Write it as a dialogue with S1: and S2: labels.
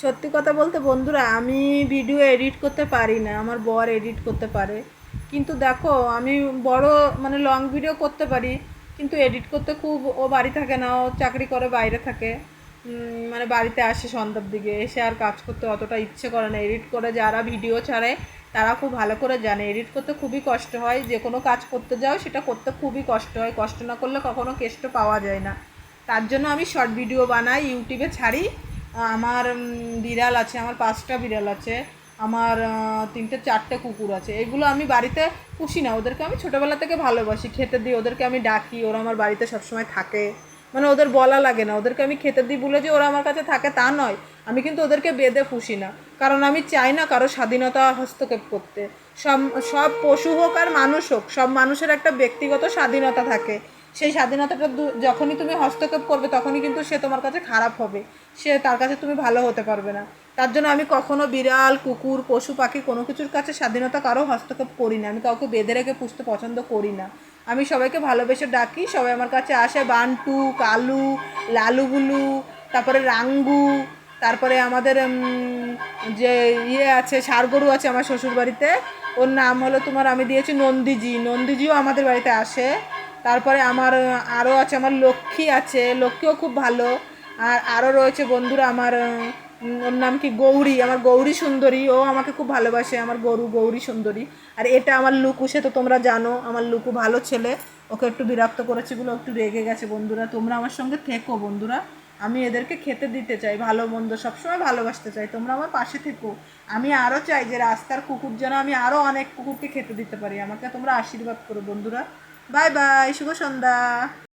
S1: সত্যি কথা বলতে বন্ধুরা, আমি ভিডিও এডিট করতে পারি না, আমার বর এডিট করতে পারে। কিন্তু দেখো, আমি বড় মানে লং ভিডিও করতে পারি, কিন্তু এডিট করতে খুব ও বাড়ি থাকে না, ও চাকরি করে বাইরে থাকে। মানে বাড়িতে আসে সন্ধ্যার দিকে, এসে আর কাজ করতে অতটা ইচ্ছে করে না। এডিট করে যারা ভিডিও ছাড়ে, তারা খুব ভালো করে জানে। এডিট করতে খুবই কষ্ট হয়, যে কোনো কাজ করতে যাও, সেটা করতে খুবই কষ্ট হয়। কষ্ট না করলে কখনো কেষ্ট পাওয়া যায় না। তার জন্য আমি শর্ট ভিডিও বানাই ইউটিউবে ছাড়ি। আমার বিড়াল আছে, আমার পাঁচটা বিড়াল আছে, আমার তিনটে চারটে কুকুর আছে, এগুলো আমি বাড়িতে পুষি না, ওদেরকে আমি ছোটোবেলা থেকে ভালোবাসি, খেতে দিই, ওদেরকে আমি ডাকি, ওরা আমার বাড়িতে সবসময় থাকে মানে ওদের বলা লাগে না, ওদেরকে আমি খেতে দিই বলে যে ওরা আমার কাছে থাকে তা নয়, আমি কিন্তু ওদেরকে বেঁধে পুষি না, কারণ আমি চাই না কারও স্বাধীনতা হস্তক্ষেপ করতে, সব সব পশু হোক আর মানুষ হোক, সব মানুষের একটা ব্যক্তিগত স্বাধীনতা থাকে সেই স্বাধীনতাটা যখনই তুমি হস্তক্ষেপ করবে, তখনই কিন্তু সে তোমার কাছে খারাপ হবে। সে তার কাছে তুমি ভালো হতে পারবে না। তার জন্য আমি কখনো বিড়াল, কুকুর, পশু, পাখি কোনো কিছুর কাছে স্বাধীনতা কারও হস্তক্ষেপ করি না। আমি কাউকে বেঁধে রেখে পুষতে পছন্দ করি না। আমি সবাইকে ভালোবেসে ডাকি, সবাই আমার কাছে আসে। বান্টু, কালু লালুগুলু তারপরে রাঙ্গু, তারপরে আমাদের যে ইয়ে আছে ষাড়গরু আছে আমার শ্বশুর বাড়িতে ওর নাম হলো তোমার, আমি দিয়েছি নন্দীজি। নন্দীজিও আমাদের বাড়িতে আসে। তারপরে আমার আরও আছে, আমার লক্ষ্মী আছে, লক্ষ্মীও খুব ভালো। আর আরও রয়েছে বন্ধুরা আমার ওর নাম কি? গৌরী। আমার গৌরী সুন্দরী, ও আমাকে খুব ভালোবাসে, আমার গরু গৌরী সুন্দরী। আর এটা আমার লুকু, সে তো তোমরা জানো, আমার লুকু ভালো ছেলে। ওকে একটু বিরক্ত করেছে বলে একটু রেগে গেছে, বন্ধুরা। তোমরা আমার সঙ্গে থেকো, বন্ধুরা। আমি এদেরকে খেতে দিতে চাই, ভালো মন্দ, সবসময় ভালোবাসতে চাই। তোমরা আমার পাশে থেকো। আমি আরও চাই যে রাস্তার কুকুর যেন আমি আরও অনেক কুকুরকে খেতে দিতে পারি। আমাকে তোমরা আশীর্বাদ করো, বন্ধুরা। বাই বাই শুভ সন্ধ্যা